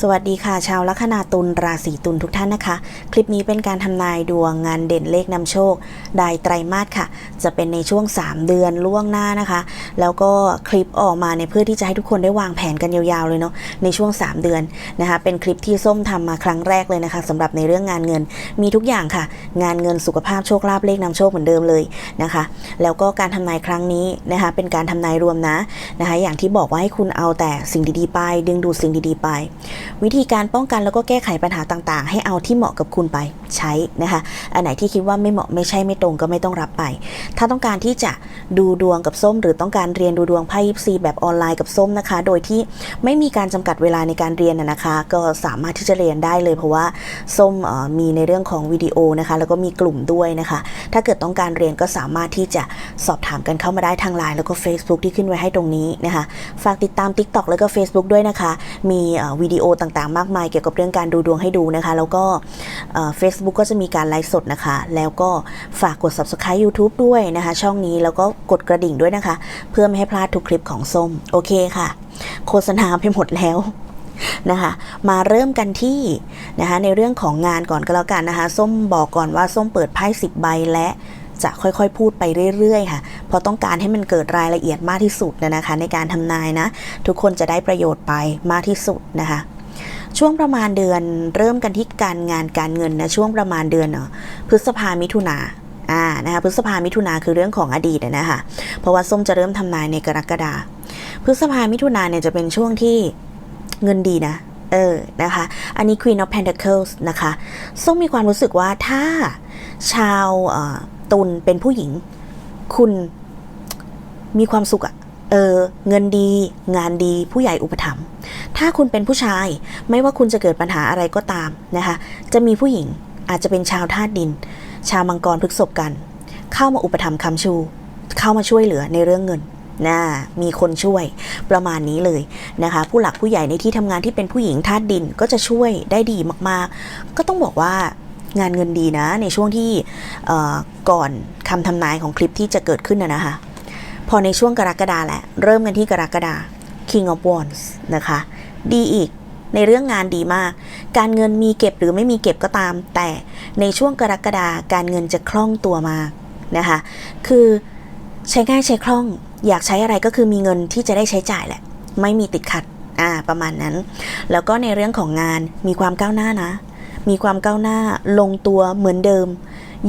สวัสดีค่ะ ชาวลัคนาตุลราศีตุลทุกท่านนะคะ คลิปนี้เป็นการทำนายดวงงานเด่นเลขนำโชครายไตรมาสค่ะ จะเป็นในช่วง 3 เดือนล่วงหน้านะคะ แล้วก็คลิปออกมาเนี่ยเพื่อที่จะให้ทุกคนได้วางแผนกันยาวๆเลยเนาะในช่วง 3 เดือนนะคะ เป็นคลิปที่ส้มทำมาครั้งแรกเลยนะคะสำหรับในเรื่องงานเงินมีทุกอย่างค่ะ งานเงินสุขภาพโชคลาภเลขนำโชคเหมือนเดิมเลยนะคะ แล้วก็การทำนายครั้งนี้นะคะ เป็นการทำนายรวมนะนะคะ อย่างที่บอกว่าให้คุณเอาแต่สิ่งดีๆไป ดึงดูดสิ่งดีๆไปวิธีการป้องกันแล้วก็แก้ไขปัญหาต่างๆ ให้เอาที่เหมาะกับคุณไปใช้นะคะ อันไหนที่คิดว่าไม่เหมาะไม่ใช่ไม่ตรงก็ไม่ต้องรับไป ถ้าต้องการที่จะดูดวงกับส้ม หรือต้องการเรียนดูดวงไพ่ยิปซีแบบออนไลน์กับส้มนะคะ โดยที่ไม่มีการจำกัดเวลาในการเรียนนะคะ ก็สามารถที่จะเรียนได้เลยเพราะว่าส้มมีในเรื่องของวิดีโอนะคะ แล้วก็มีกลุ่มด้วยนะคะ ถ้าเกิดต้องการเรียนก็สามารถที่จะสอบถามกันเข้ามาได้ทางไลน์แล้วก็ Facebook ที่ขึ้นไว้ให้ตรงนี้นะคะ ฝากติดตาม TikTok แล้วก็ Facebook ด้วยนะคะ มีวิดีโอต่างๆ มากมายเกี่ยวกับเรื่องการดูดวงให้ดูนะคะ แล้วก็เฟซบุ๊กก็จะมีการไลฟ์สดนะคะ แล้วก็ฝากกด Subscribe YouTube ด้วยนะคะ ช่องนี้แล้วก็กดกระดิ่งด้วยนะคะ เพื่อไม่ให้พลาดทุกคลิปของส้ม โอเคค่ะ โฆษณาไปหมดแล้วนะคะมาเริ่มกันที่นะคะในเรื่องของงานก่อนก็แล้วกันนะคะส้มบอกก่อนว่าส้มเปิดไพ่สิบใบและจะค่อยๆ พูดไปเรื่อยๆ ค่ะ เพราะต้องการให้มันเกิดรายละเอียดมากที่สุดนะคะ ในการทำนายนะ ทุกคนจะได้ประโยชน์ไปมากที่สุดนะคะ ช่วงประมาณเดือนเริ่มกันที่การงานการเงินนะช่วงประมาณเดือนเนาะพฤษภามิถุนาอ่านะคะพฤษภามิถุนาคือเรื่องของอดีตนะคะเพราะว่าส้มจะเริ่มทำนายในกรกฎาพฤษภามิถุนาเนี่ยจะเป็นช่วงที่เงินดีนะเออนะคะ อันนี้ Queen of Pentacles นะคะส้มมีความรู้สึกว่าถ้าชาวตุลเป็นผู้หญิง คุณมีความสุขอะ เออเงินดี งานดีผู้ใหญ่อุปถัมภ์ถ้าคุณเป็นผู้ชายไม่ว่าคุณจะเกิดปัญหาอะไรก็ตามนะคะ จะมีผู้หญิงอาจจะเป็นชาวธาตุดิน ชาวมังกรพฤกษบกัน เข้ามาอุปถัมภ์คำชู เข้ามาช่วยเหลือในเรื่องเงินนะมีคนช่วยประมาณนี้เลยนะคะ ผู้หลักผู้ใหญ่ในที่ทำงานที่เป็นผู้หญิงธาตุดินก็จะช่วยได้ดีมากๆ ก็ต้องบอกว่างานเงินดีนะในช่วงที่ก่อนคำทำนายของคลิปที่จะเกิดขึ้นนะนะคะ พอในช่วงกรกฎาแหละ เริ่มกันที่กรกฎา King of Wands นะคะ ดีอีกในเรื่องงานดีมาก การเงินมีเก็บหรือไม่มีเก็บก็ตาม แต่ในช่วงกรกฎาการเงินจะคล่องตัวมากนะคะ คือใช้ง่ายใช้คล่อง อยากใช้อะไรก็คือมีเงินที่จะได้ใช้จ่ายแหละ ไม่มีติดขัด อ่า ประมาณนั้น แล้วก็ในเรื่องของงานมีความก้าวหน้านะ มีความก้าวหน้าลงตัวเหมือนเดิม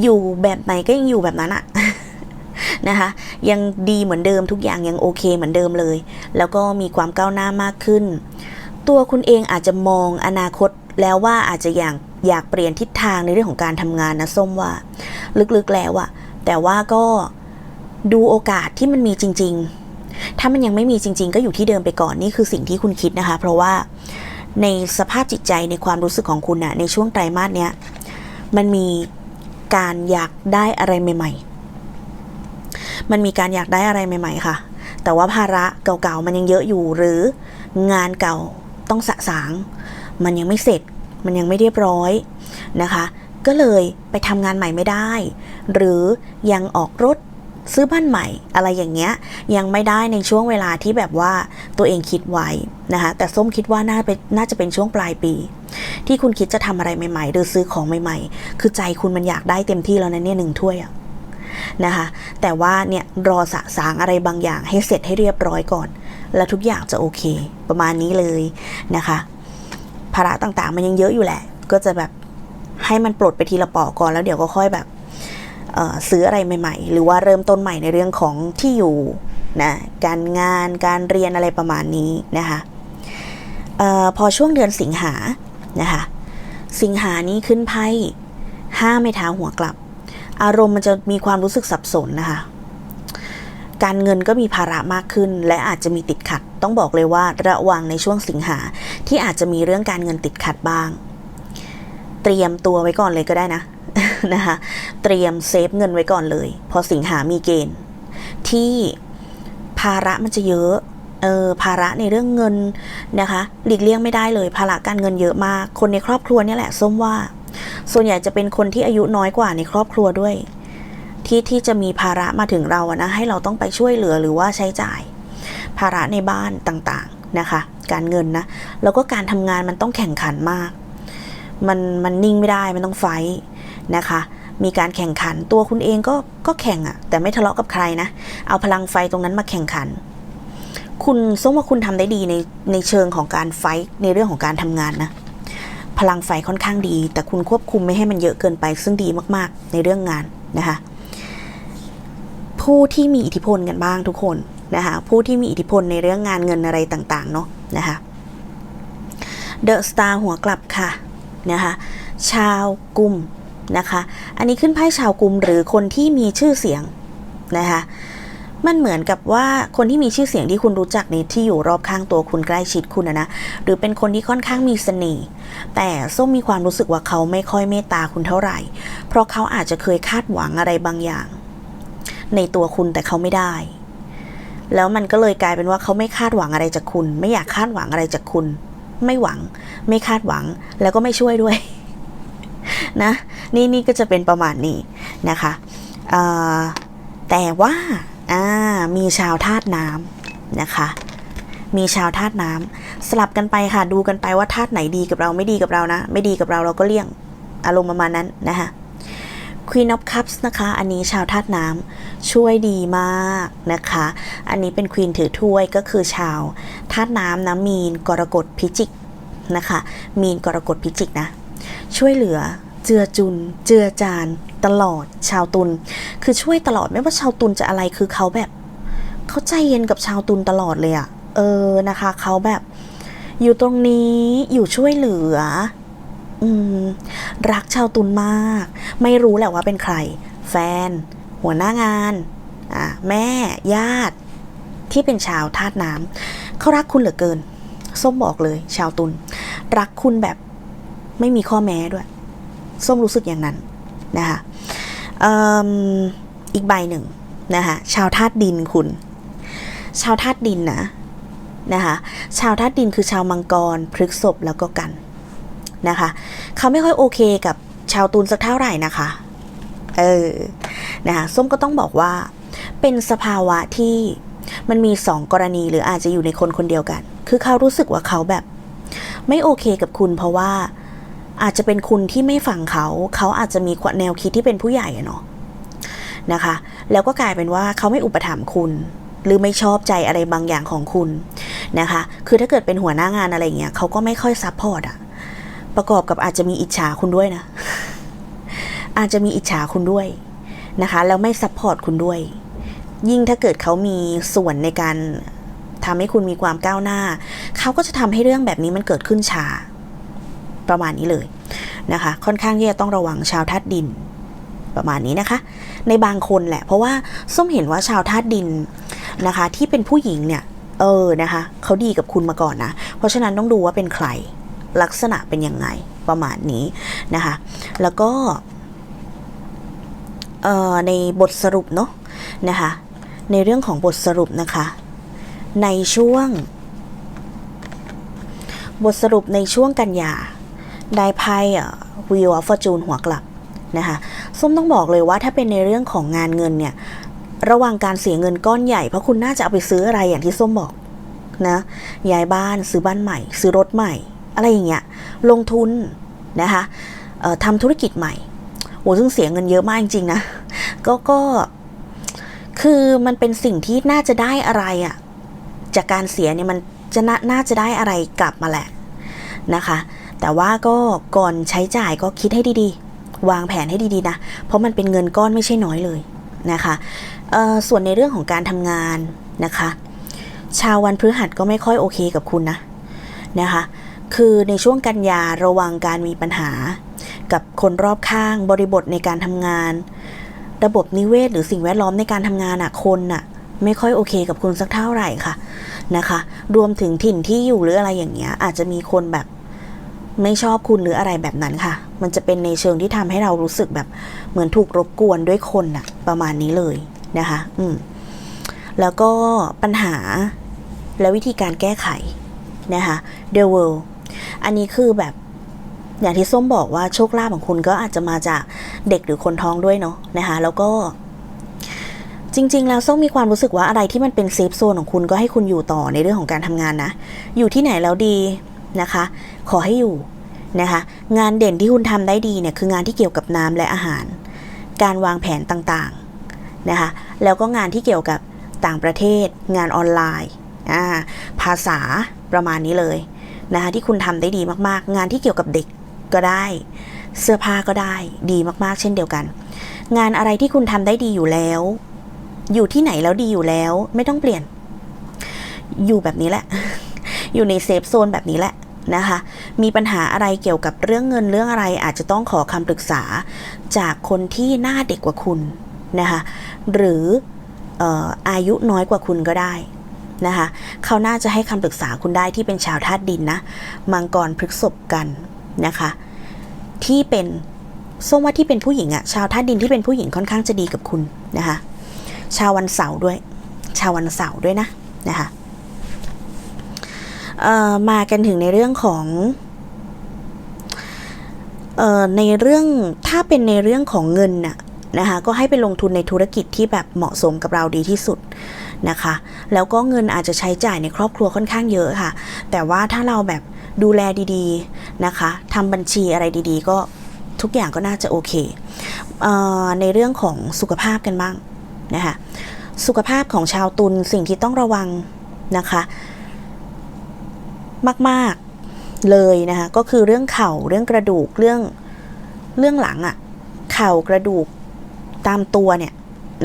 อยู่แบบไหนก็ยังอยู่แบบนั้นอะ นะคะ ยังดีเหมือนเดิมทุกอย่างยังโอเคเหมือนเดิมเลย แล้วก็มีความก้าวหน้ามากขึ้น ตัวคุณเองอาจจะมองอนาคตแล้วว่าอาจจะอยากอยากเปลี่ยนทิศทางในเรื่องของการทำงานนะส้มว่า ลึกๆแล้วอะแต่ว่าก็ดูโอกาสที่มันมีจริง ๆ ถ้ามันยังไม่มีจริง ๆ ก็อยู่ที่เดิมไปก่อนนี่คือสิ่งที่คุณคิดนะคะ เพราะว่าในสภาพจิตใจในความรู้สึกของคุณนะในช่วงไตรมาสเนี้ยมันมีการอยากได้อะไรใหม่ ๆ มันมีการอยากได้อะไรใหม่ ๆ ค่ะ แต่ว่าภาระเก่าๆมันยังเยอะอยู่หรืองานเก่าต้องสะสาง มันยังไม่เสร็จ มันยังไม่เรียบร้อยนะคะ ก็เลยไปทำงานใหม่ไม่ได้ หรือยังออกรถซื้อบ้านใหม่อะไรอย่างเงี้ยยังไม่ได้ในช่วงเวลาที่แบบว่าตัวเองคิดไว้นะคะแต่ส้มคิดว่าน่าเป็นน่าจะเป็นช่วงปลายปี ที่คุณคิดจะทำอะไรใหม่ๆ หรือซื้อของใหม่ๆ คือใจคุณมันอยากได้เต็มที่แล้วนะเนี่ยหนึ่งถ้วยอะ นะคะ แต่ว่าเนี่ยรอสะสางอะไรบางอย่างให้เสร็จให้เรียบร้อยก่อน แล้วทุกอย่างจะโอเค ประมาณนี้เลยนะคะภาระต่างๆ มันยังเยอะอยู่แหละ ก็จะแบบให้มันปลดไปทีละปอกก่อนแล้วเดี๋ยวก็ค่อยแบบซื้ออะไรใหม่ ๆ หรือว่าเริ่มต้นใหม่ในเรื่องของที่อยู่นะการงานการเรียนอะไรประมาณนี้นะคะออพอช่วงเดือนสิงหานะคะสิงหานี้ขึ้นไพ่ห้าไม้เท้าหัวกลับ อารมณ์มันจะมีความรู้สึกสับสนนะคะ การเงินก็มีภาระมากขึ้น และอาจจะมีติดขัด ต้องบอกเลยว่าระวังในช่วงสิงหาที่อาจจะมีเรื่องการเงินติดขัดบ้าง เตรียมตัวไว้ก่อนเลยก็ได้นะนะคะเตรียมเซฟเงินไว้ก่อนเลย พอสิงหามีเกณฑ์ ที่ภาระมันจะเยอะเออภาระในเรื่องเงินนะคะ หลีกเลี่ยงไม่ได้เลย ภาระการเงินเยอะมาก คนในครอบครัวนี่แหละส้มว่า ส่วนใหญ่จะเป็นคนที่อายุน้อยกว่าในครอบครัวด้วย ที่ที่จะมีภาระมาถึงเราอะนะให้เราต้องไปช่วยเหลือหรือว่าใช้จ่าย ภาระในบ้านต่างๆนะคะ การเงินนะแล้วก็การทำงานมันต้องแข่งขันมาก มันมันนิ่งไม่ได้มันต้องไฟท์นะคะ มีการแข่งขันตัวคุณเองก็ก็แข่งอะแต่ไม่ทะเลาะกับใครนะ เอาพลังไฟตรงนั้นมาแข่งขันคุณส้มว่าคุณทำได้ดีในในเชิงของการไฟท์ในเรื่องของการทำงานนะ พลังไฟค่อนข้างดี แต่คุณควบคุมไม่ให้มันเยอะเกินไป ซึ่งดีมากๆ ในเรื่องงานนะคะ ผู้ที่มีอิทธิพลกันบ้างทุกคนนะคะ ผู้ที่มีอิทธิพลในเรื่องงานเงินอะไรต่างๆ เนาะนะคะเดอะสตาร์หัวกลับค่ะนะคะ ชาวกลุ่มนะคะ อันนี้ขึ้นไพ่ชาวกลุ่มหรือคนที่มีชื่อเสียงนะคะ มันเหมือนกับว่าคนที่มีชื่อเสียงที่คุณรู้จักในที่อยู่รอบข้างตัวคุณใกล้ชิดคุณนะนะหรือเป็นคนที่ค่อนข้างมีเสน่ห์แต่ส้มมีความรู้สึกว่าเขาไม่ค่อยเมตตาคุณเท่าไหร่ เพราะเขาอาจจะเคยคาดหวังอะไรบางอย่าง ในตัวคุณแต่เขาไม่ได้ แล้วมันก็เลยกลายเป็นว่าเขาไม่คาดหวังอะไรจากคุณ ไม่อยากคาดหวังอะไรจากคุณ ไม่หวัง ไม่คาดหวังแล้วก็ไม่ช่วยด้วยนะนี่นี่ก็จะเป็นประมาณนี้นะคะแต่ว่า อ่ามีชาวธาตุน้ำนะคะ มีชาวธาตุน้ำสลับกันไปค่ะดูกันไปว่าธาตุไหนดีกับเราไม่ดีกับเรานะ ไม่ดีกับเราเราก็เลี่ยงอารมณ์ประมาณนั้นนะคะ Queen of Cups นะคะ อันนี้ชาวธาตุน้ำช่วยดีมากนะคะ อันนี้เป็นควีนถือถ้วยก็คือชาวธาตุน้ำนะมีนกรกฎพิจิกนะคะ มีนกรกฎพิจิกนะ ช่วยเหลือ เจือจุน เจือจาน ตลอดชาวตุลคือช่วยตลอดไม่ว่าชาวตุลจะอะไรคือเขาแบบเขาใจเย็นกับชาวตุลตลอดเลยอะเออนะคะเขาแบบอยู่ตรงนี้อยู่ช่วยเหลือ อืม รักชาวตุลมาก ไม่รู้แหละว่าเป็นใคร แฟน หัวหน้างานอะแม่ญาติ ที่เป็นชาวธาตุน้ำเขารักคุณเหลือเกิน ส้มบอกเลย ชาวตุลรักคุณแบบไม่มีข้อแม้ด้วย ส้มรู้สึกอย่างนั้นนะคะอีกใบหนึ่งนะคะชาวธาตุดินคุณ ชาวธาตุดินนะนะคะชาวธาตุดินคือชาวมังกรพฤกษภแล้วก็กันนะคะเขาไม่ค่อยโอเคกับชาวตุลสักเท่าไหร่นะคะเออนะคะส้มก็ต้องบอกว่าเป็นสภาวะที่มันมีสองกรณีหรืออาจจะอยู่ในคนคนเดียวกัน คือเขารู้สึกว่าเขาแบบ ไม่โอเคกับคุณเพราะว่า อาจจะเป็นคุณที่ไม่ฟังเขา เขาอาจจะมีแนวคิดที่เป็นผู้ใหญ่อะเนาะนะคะ แล้วก็กลายเป็นว่าเขาไม่อุปถัมภ์คุณ หรือไม่ชอบใจอะไรบางอย่างของคุณนะคะ คือถ้าเกิดเป็นหัวหน้างานอะไรเงี้ยเขาก็ไม่ค่อยซัพพอร์ตอะประกอบกับอาจจะมีอิจฉาคุณด้วยนะ อาจจะมีอิจฉาคุณด้วยนะคะ แล้วไม่ซัพพอร์ตคุณด้วย ยิ่งถ้าเกิดเขามีส่วนในการทำให้คุณมีความก้าวหน้า เขาก็จะทำให้เรื่องแบบนี้มันเกิดขึ้นช้า ประมาณนี้เลยนะคะ ค่อนข้างที่จะต้องระวังชาวธาตุดินประมาณนี้นะคะ ในบางคนแหละ เพราะว่าส้มเห็นว่าชาวธาตุดินนะคะ ที่เป็นผู้หญิงเนี่ย เออนะคะเขาดีกับคุณมาก่อนนะ เพราะฉะนั้นต้องดูว่าเป็นใครลักษณะเป็นยังไงประมาณนี้นะคะ แล้วก็เอ่อในบทสรุปเนาะนะคะ ในเรื่องของบทสรุปนะคะ ในช่วง บทสรุปในช่วงกันยา ได้ไพ่วิวฟอร์จูนหัวกลับนะคะส้มต้องบอกเลยว่าถ้าเป็นในเรื่องของงานเงินเนี่ยระหว่างการเสียเงินก้อนใหญ่เพราะคุณน่าจะเอาไปซื้ออะไรอย่างที่ส้มบอกนะย้ายบ้านซื้อบ้านใหม่ ซื้อรถใหม่ อะไรอย่างเงี้ยลงทุนนะคะทำธุรกิจใหม่โอ้ซึ่งเสียเงินเยอะมากจริงๆนะก็ก็คือมันเป็นสิ่งที่น่าจะได้อะไรอะจากการเสียเนี่ยมันจะนน่าจะได้อะไรกลับมาแหละนะคะ แต่ว่าก็ก่อนใช้จ่ายก็คิดให้ดีๆ วางแผนให้ดีๆนะ เพราะมันเป็นเงินก้อนไม่ใช่น้อยเลยนะคะส่วนในเรื่องของการทำงานนะคะ ชาววันพฤหัสก็ไม่ค่อยโอเคกับคุณนะนะคะ คือในช่วงกันยาระวังการมีปัญหา กับคนรอบข้างบริบทในการทำงาน ระบบนิเวศหรือสิ่งแวดล้อมในการทำงานอะคนอะไม่ค่อยโอเคกับคุณสักเท่าไหร่ค่ะนะคะ รวมถึงถิ่นที่อยู่หรืออะไรอย่างเงี้ยอาจจะมีคนแบบ ไม่ชอบคุณหรืออะไรแบบนั้นค่ะ มันจะเป็นในเชิงที่ทำให้เรารู้สึกแบบเหมือนถูกรบกวนด้วยคนอะประมาณนี้เลยนะคะ อืม แล้วก็ปัญหาและวิธีการแก้ไขนะคะ The World อันนี้คือแบบอย่างที่ส้มบอกว่าโชคลาภของคุณก็อาจจะมาจากเด็กหรือคนท้องด้วยเนาะนะคะ แล้วก็ จริง ๆ แล้วส้มมีความรู้สึกว่าอะไรที่มันเป็นเซฟโซนของคุณก็ให้คุณอยู่ต่อในเรื่องของการทำงานนะ อยู่ที่ไหนแล้วดี นะคะ ขอให้อยู่นะคะงานเด่นที่คุณทำได้ดีเนี่ยคืองานที่เกี่ยวกับน้ำและอาหาร การวางแผนต่างๆนะคะแล้วก็งานที่เกี่ยวกับต่างประเทศ งานออนไลน์ภาษาประมาณนี้เลยนะคะที่คุณทำได้ดีมากๆ งานที่เกี่ยวกับเด็กก็ได้ เสื้อผ้าก็ได้ดีมากๆ เช่นเดียวกัน งานอะไรที่คุณทำได้ดีอยู่แล้ว อยู่ที่ไหนแล้วดีอยู่แล้ว ไม่ต้องเปลี่ยน อยู่แบบนี้แหละ อยู่ในเซฟโซนแบบนี้แหละนะคะ มีปัญหาอะไรเกี่ยวกับเรื่องเงินเรื่องอะไรอาจจะต้องขอคำปรึกษาจากคนที่หน้าเด็กกว่าคุณนะคะหรืออออายุน้อยกว่าคุณก็ได้นะคะเขาน่าจะให้คำปรึกษาคุณได้ที่เป็นชาวธาตุดินนะมังกรพฤกษบกันนะคะ ที่เป็นส้มว่าที่เป็นผู้หญิงอะชาวธาตุดินที่เป็นผู้หญิงค่อนข้างจะดีกับคุณนะคะ ชาววันเสาร์ด้วย ชาววันเสาร์ด้วยนะนะคะ มากันถึงในเรื่องของออในเรื่องถ้าเป็นในเรื่องของเงินน่ะนะคะก็ให้ไปลงทุนในธุรกิจที่แบบเหมาะสมกับเราดีที่สุดนะคะ แล้วก็เงินอาจจะใช้จ่ายในครอบครัวค่อนข้างเยอะค่ะ แต่ว่าถ้าเราแบบดูแลดีๆนะคะทำบัญชีอะไรดีๆ ก็ทุกอย่างก็น่าจะโอเคเออในเรื่องของสุขภาพกันบ้างนะคะสุขภาพของชาวตุลสิ่งที่ต้องระวังนะคะ มาก ๆ เลยนะคะก็คือเรื่องเข่าเรื่องกระดูกเรื่องเรื่องหลังอะ่ะเข่ากระดูกตามตัวเนี่ย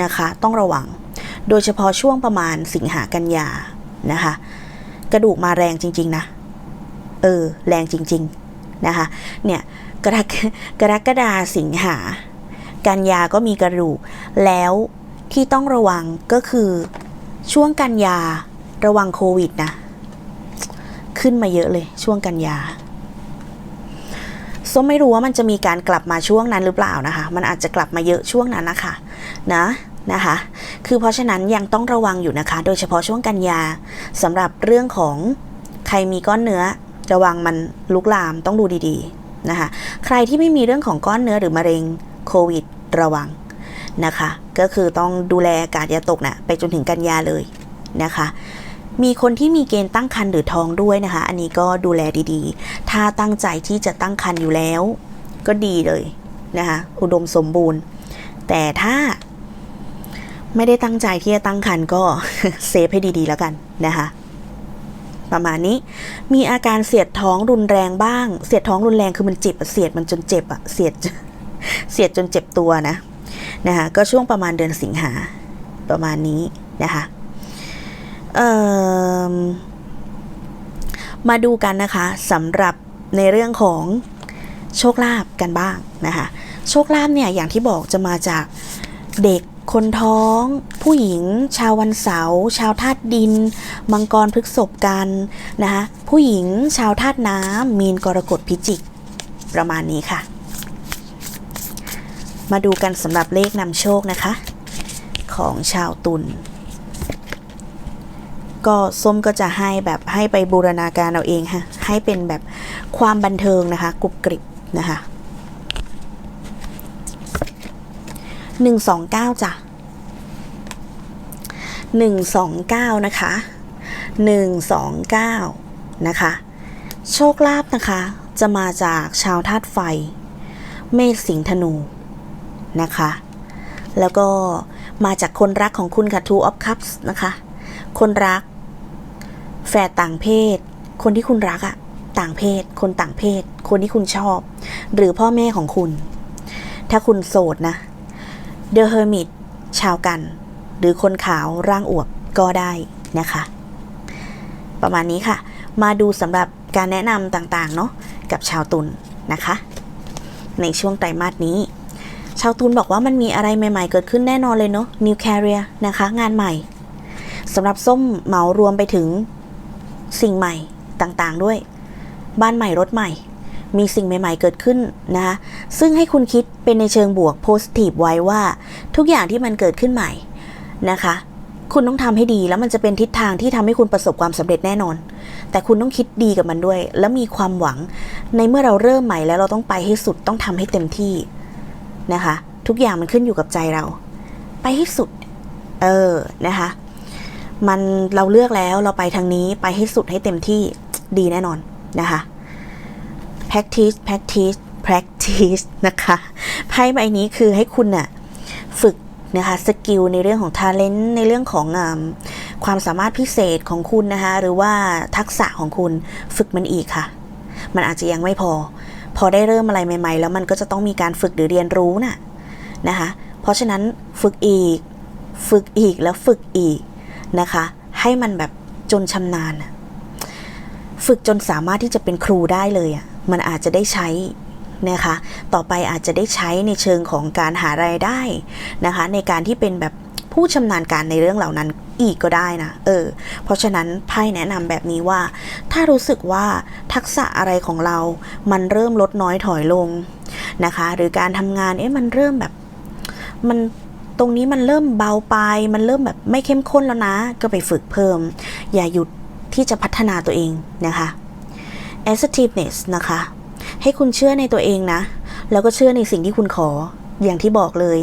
นะคะต้องระวัง โดยเฉพาะช่วงประมาณสิงหากันยานะคะกระดูกมาแรงจริง ๆ นะ เออ แรงจริง ๆ นะคะ เนี่ยกรกกรกฎาสิงหา กันยาก็มีกระดูก แล้วที่ต้องระวังก็คือช่วงกันยาระวังโควิดนะ ขึ้นมาเยอะเลยช่วงกันยาส้มไม่รู้ว่ามันจะมีการกลับมาช่วงนั้นหรือเปล่านะคะ มันอาจจะกลับมาเยอะช่วงนั้นนะคะนะนะคะ คือเพราะฉะนั้นยังต้องระวังอยู่นะคะ โดยเฉพาะช่วงกันยาสำหรับเรื่องของใครมีก้อนเนื้อระวังมันลุกลามต้องดูดีๆนะคะ ใครที่ไม่มีเรื่องของก้อนเนื้อหรือมะเร็งโควิดระวังนะคะ ก็คือต้องดูแลอากาศยาตกน่ะไปจนถึงกันยาเลยนะคะ มีคนที่มีเกณฑ์ตั้งครรภ์หรือท้องด้วยนะคะ อันนี้ก็ดูแลดีๆ ถ้าตั้งใจที่จะตั้งครรภ์อยู่แล้ว ก็ดีเลยนะคะ อุดมสมบูรณ์ แต่ถ้าไม่ได้ตั้งใจที่จะตั้งครรภ์ก็เซฟให้ดีๆแล้วกันนะคะประมาณนี้มีอาการเสียดท้องรุนแรงบ้าง เสียดท้องรุนแรงคือมันเจ็บอะเสียดมันจนเจ็บอะเสียดเสียดจนเจ็บตัวนะนะคะก็ช่วงประมาณเดือนสิงหาประมาณนี้นะคะ มาดูกันนะคะสำหรับในเรื่องของโชคลาภกันบ้างนะคะโชคลาภเนี่ยอย่างที่บอกจะมาจากเด็กคนท้อง ผู้หญิง ชาววันเสาร์ชาวธาตุดิน มังกรพฤกษบกันนะคะผู้หญิงชาวธาตุน้ำมีนกรกฎพิจิก ประมาณนี้ค่ะ มาดูกันสำหรับเลขนำโชคนะคะ ของชาวตุล ก็ส้มก็จะให้แบบให้ไปบูรณาการเอาเองค่ะให้เป็นแบบความบันเทิงนะคะกรุบกริบนะคะหนึ่งสองเก้าจ้ะหนึ่งสองเก้านะคะหนึ่งสองเก้านะคะโชคลาภนะคะ จะมาจากชาวธาตุไฟ เมษสิงธนูนะคะ แล้วก็มาจากคนรักของคุณค่ะ Two of Cups นะคะ คนรัก แฝดต่างเพศ คนที่คุณรักอะต่างเพศ คนต่างเพศ คนที่คุณชอบ หรือพ่อแม่ของคุณ ถ้าคุณโสดนะ The Hermit ชาวกัน หรือคนขาวร่างอวบก็ได้นะคะ ประมาณนี้ค่ะ มาดูสำหรับการแนะนำต่างๆ เนาะกับชาวตุลนนะคะ ในช่วงไตรมาสนี้ ชาวตุลบอกว่ามันมีอะไรใหม่ๆ เกิดขึ้นแน่นอนเลยเนาะ New Career นะคะ งานใหม่สำหรับส้มเหมารวมไปถึง สิ่งใหม่ต่างๆด้วย บ้านใหม่รถใหม่ มีสิ่งใหม่ ๆ เกิดขึ้นนะคะซึ่งให้คุณคิดเป็นในเชิงบวก positive ไว้ว่า ทุกอย่างที่มันเกิดขึ้นใหม่นะคะ คุณต้องทำให้ดีแล้วมันจะเป็นทิศทางที่ทำให้คุณประสบความสำเร็จแน่นอน แต่คุณต้องคิดดีกับมันด้วย แล้วมีความหวังในเมื่อเราเริ่มใหม่แล้วเราต้องไปให้สุดต้องทำให้เต็มที่นะคะ ทุกอย่างมันขึ้นอยู่กับใจเรา ไปให้สุด เออนะคะ มันเราเลือกแล้วเราไปทางนี้ไปให้สุดให้เต็มที่ดีแน่นอนนะคะ practice practice practice นะคะไพ่ใบนี้คือให้คุณน่ะฝึกนะคะสกิลในเรื่องของ talent ในเรื่องของอความสามารถพิเศษของคุณนะคะหรือว่าทักษะของคุณฝึกมันอีกค่ะ มันอาจจะยังไม่พอ พอได้เริ่มอะไรใหม่ ๆ แล้วมันก็จะต้องมีการฝึกหรือเรียนรู้น่ะนะคะเพราะฉะนั้นฝึกอีก ฝึกอีกแล้วฝึกอีก นะคะ ให้มันแบบจนชำนาญฝึกจนสามารถที่จะเป็นครูได้เลยอะมันอาจจะได้ใช้นะคะ ต่อไปอาจจะได้ใช้ในเชิงของการหารายได้นะคะ ในการที่เป็นแบบผู้ชำนาญการในเรื่องเหล่านั้นอีกก็ได้นะ เออ เพราะฉะนั้นไพ่แนะนำแบบนี้ว่า ถ้ารู้สึกว่าทักษะอะไรของเรา มันเริ่มลดน้อยถอยลงนะคะ หรือการทำงาน เอ๊ะ มันเริ่มแบบ มัน ตรงนี้มันเริ่มเบาไป มันเริ่มแบบไม่เข้มข้นแล้วนะ ก็ไปฝึกเพิ่ม อย่าหยุดที่จะพัฒนาตัวเองนะคะ assertiveness นะคะ ให้คุณเชื่อในตัวเองนะ แล้วก็เชื่อในสิ่งที่คุณขออย่างที่บอกเลย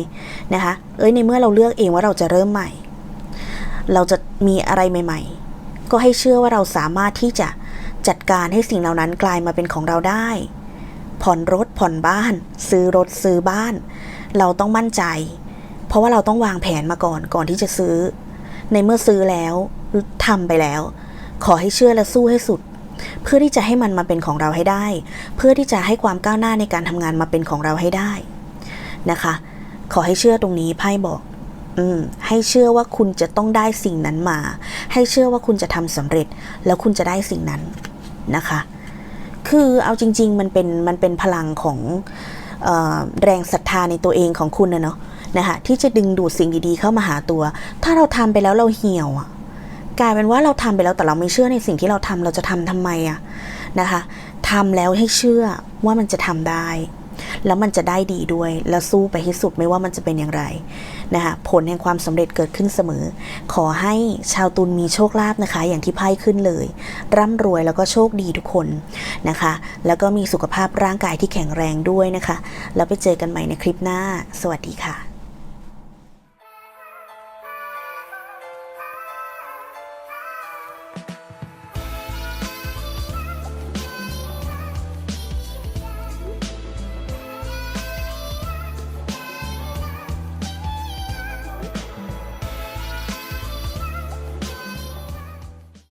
นะคะ เอ้ยในเมื่อเราเลือกเองว่าเราจะเริ่มใหม่ เราจะมีอะไรใหม่ ๆ ก็ให้เชื่อว่าเราสามารถที่จะจัดการให้สิ่งเหล่านั้นกลายมาเป็นของเราได้ ผ่อนรถผ่อนบ้าน ซื้อรถซื้อบ้าน เราต้องมั่นใจ เพราะว่าเราต้องวางแผนมาก่อนก่อนที่จะซื้อ ในเมื่อซื้อแล้วทำไปแล้ว ขอให้เชื่อและสู้ให้สุด เพื่อที่จะให้มันมาเป็นของเราให้ได้ เพื่อที่จะให้ความก้าวหน้าในการทำงานมาเป็นของเราให้ได้นะคะ ขอให้เชื่อตรงนี้ไพ่บอกอืมให้เชื่อว่าคุณจะต้องได้สิ่งนั้นมา ให้เชื่อว่าคุณจะทำสำเร็จ แล้วคุณจะได้สิ่งนั้นนะคะ คือเอาจริง ๆ มันเป็นมันเป็นพลังของออแรงศรัทธาในตัวเองของคุณนะเนาะ นะคะที่จะดึงดูดสิ่งดีๆเข้ามาหาตัว ถ้าเราทำไปแล้วเราเหี่ยวอะกลายเป็นว่าเราทำไปแล้วแต่เราไม่เชื่อในสิ่งที่เราทำเราจะทำทำไมอะนะคะทำแล้วให้เชื่อว่ามันจะทำได้ แล้วมันจะได้ดีด้วย แล้วสู้ไปให้สุดไม่ว่ามันจะเป็นอย่างไรนะคะผลแห่งความสำเร็จเกิดขึ้นเสมอ ขอให้ชาวตุลมีโชคลาภนะคะ อย่างที่ไพ่ขึ้นเลย ร่ำรวยแล้วก็โชคดีทุกคนนะคะ แล้วก็มีสุขภาพร่างกายที่แข็งแรงด้วยนะคะ แล้วไปเจอกันใหม่ในคลิปหน้า สวัสดีค่ะ